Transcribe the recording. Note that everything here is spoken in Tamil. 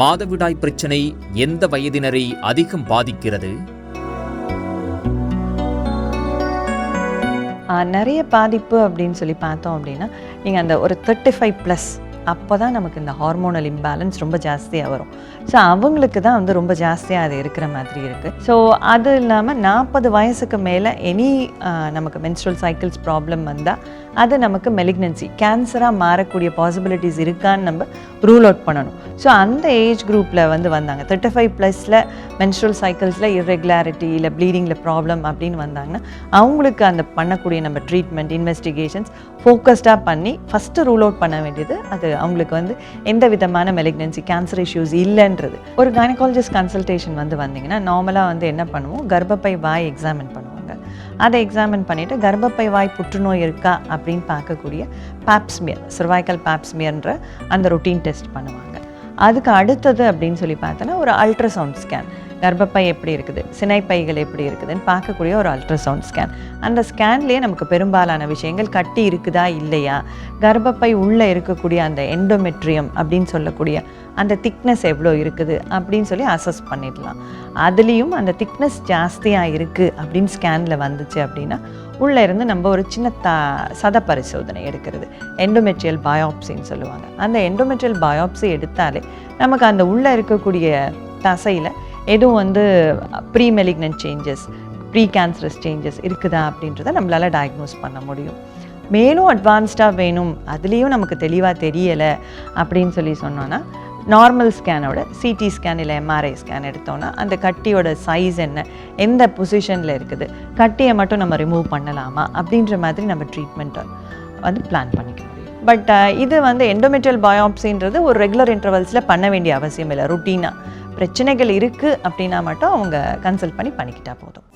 மாதவிடாய் பிரச்சனை எந்த வயதினரை அதிகம் பாதிக்கிறது? நிறைய பாதிப்பு அப்படின்னு சொல்லி பார்த்தோம் அப்படின்னா நீங்கள் அந்த ஒரு தேர்ட்டி ஃபைவ் ப்ளஸ் அப்போ தான் நமக்கு இந்த ஹார்மோனல் இம்பேலன்ஸ் ரொம்ப ஜாஸ்தியாக வரும். ஸோ அவங்களுக்கு தான் வந்து ரொம்ப ஜாஸ்தியாக அது இருக்கிற மாதிரி இருக்குது ஸோ அது இல்லாமல் நாற்பது வயசுக்கு மேலே எனி நமக்கு மென்ஸ்ட்ரல் சைக்கிள்ஸ் ப்ராப்ளம் வந்தால் அது நமக்கு மெலிக்னன்சி கேன்சராக மாறக்கூடிய பாசிபிலிட்டிஸ் இருக்கான்னு நம்ம ரூல் அவுட் பண்ணணும். ஸோ அந்த ஏஜ் குரூப்பில் வந்து வந்தாங்க. தேர்ட்டி ஃபைவ் ப்ளஸில் மென்ஸ்ட்ரல் சைக்கிள்ஸில் இர்ரெகுலாரிட்டி இல்லை ப்ளீடிங்கில் ப்ராப்ளம் அப்படின்னு வந்தாங்கன்னா அவங்களுக்கு அந்த பண்ணக்கூடிய நம்ம ட்ரீட்மெண்ட் இன்வெஸ்டிகேஷன்ஸ் ஃபோக்கஸ்டாக பண்ணி ஃபஸ்ட்டு ரூல் அவுட் பண்ண வேண்டியது அது அவங்களுக்கு வந்து எந்த விதமான மெலிக்னன்சி கேன்சர் இஷ்யூஸ் இல்லைன்றது. ஒரு கைனகாலஜிஸ்ட் கன்சல்டேஷன் வந்து வந்தீங்கன்னா நார்மலாக வந்து என்ன பண்ணுவோம்? கர்ப்பப்பை வாய் எக்ஸாமின் பண்ணுவோம். அதை எக்ஸாமின் பண்ணிவிட்டு கர்ப்பப்பை வாய் புற்றுநோய் இருக்கா அப்படின்னு பார்க்கக்கூடிய பாப்ஸ்மியர் cervical பாப்ஸ்மியர்ன்ற அந்த ரொட்டீன் டெஸ்ட் பண்ணுவாங்க. அதுக்கு அடுத்தது அப்படின்னு சொல்லி பார்த்தோன்னா ஒரு அல்ட்ராசவுண்ட் ஸ்கேன் கர்ப்பப்பை எப்படி இருக்குது? சினைப்பைகள் எப்படி இருக்குதுன்னு பார்க்கக்கூடிய ஒரு அல்ட்ராசவுண்ட் ஸ்கேன் அந்த ஸ்கேன்லேயே நமக்கு பெரும்பாலான விஷயங்கள் கட்டி இருக்குதா இல்லையா? கர்ப்பப்பை உள்ளே இருக்கக்கூடிய அந்த எண்டோமெட்ரியம் அப்படின்னு சொல்லக்கூடிய அந்த திக்னஸ் எவ்வளோ இருக்குது அப்படின்னு சொல்லி அசஸ் பண்ணிடலாம். அதுலேயும் அந்த திக்னஸ் ஜாஸ்தியாக இருக்குது அப்படின்னு ஸ்கேனில் வந்துச்சு அப்படின்னா உள்ளே இருந்து நம்ம ஒரு சின்ன த சத பரிசோதனை எடுக்கிறது. எண்டோமெட்ரியல் பயோப்சின்னு சொல்லுவாங்க. அந்த எண்டோமெட்ரியல் பயோப்சி எடுத்தாலே நமக்கு அந்த உள்ளே இருக்கக்கூடிய தசையில் எதுவும் வந்து pre malignant changes pre cancerous changes இருக்குதா அப்படின்றத நம்மளால் டயக்னோஸ் பண்ண முடியும். மேலும் அட்வான்ஸ்டாக வேணும் அதுலேயும் நமக்கு தெளிவாக தெரியலை அப்படின்னு சொல்லி சொன்னோன்னா நார்மல் ஸ்கேனோட சிடி ஸ்கேன் இல்லை எம்ஆர்ஐ ஸ்கேன் எடுத்தோன்னா அந்த கட்டியோட சைஸ் என்ன எந்த பொசிஷனில் இருக்குது கட்டியை மட்டும் நம்ம ரிமூவ் பண்ணலாமா அப்படின்ற மாதிரி நம்ம ட்ரீட்மெண்ட்டை வந்து பிளான் பண்ணிக்கலாம் பட் இது வந்து எண்டோமெட்ரியல் பயோப்சின்றது ஒரு ரெகுலர் இன்டர்வல்ஸில் பண்ண வேண்டிய அவசியம் இல்லை ருட்டீனாக பிரச்சனைகள் இருக்குது அப்படின்னா மட்டும் அவங்க கன்சல்ட் பண்ணி பண்ணிக்கிட்டால் போதும்.